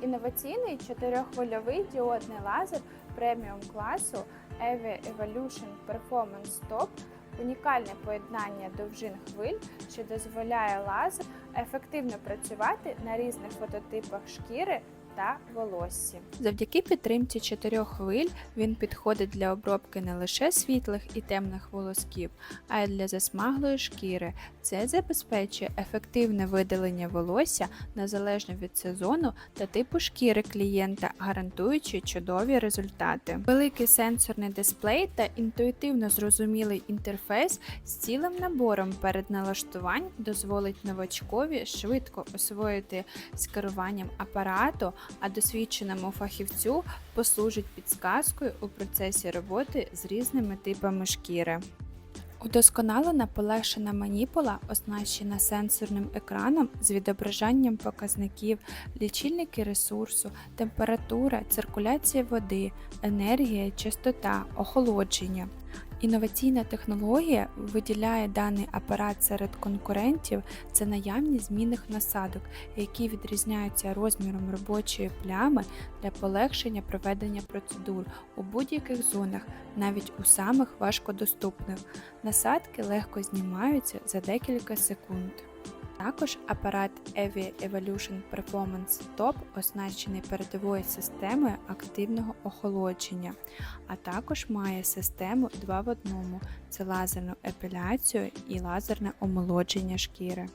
Інноваційний чотирьохвильовий діодний лазер преміум класу EVI Evolution Performance Top. Унікальне поєднання довжин хвиль, що дозволяє лазер ефективно працювати на різних фототипах шкіри та волосся. Завдяки підтримці чотирьох хвиль він підходить для обробки не лише світлих і темних волосків, а й для засмаглої шкіри. Це забезпечує ефективне видалення волосся незалежно від сезону та типу шкіри клієнта, гарантуючи чудові результати. Великий сенсорний дисплей та інтуїтивно зрозумілий інтерфейс з цілим набором перед налаштувань дозволить новачкові швидко освоїти з керуванням апарату, а досвідченому фахівцю послужить підсказкою у процесі роботи з різними типами шкіри. Удосконалена полегшена маніпула оснащена сенсорним екраном з відображанням показників, лічильники ресурсу, температура, циркуляція води, енергія, частота, охолодження. Інноваційна технологія виділяє даний апарат серед конкурентів це наявність змінних насадок, які відрізняються розміром робочої плями для полегшення проведення процедур у будь-яких зонах, навіть у самих важкодоступних. Насадки легко знімаються за декілька секунд. Також апарат EVI Evolution Performance Top оснащений передовою системою активного охолодження, а також має систему 2 в 1 це лазерну епіляцію і лазерне омолодження шкіри.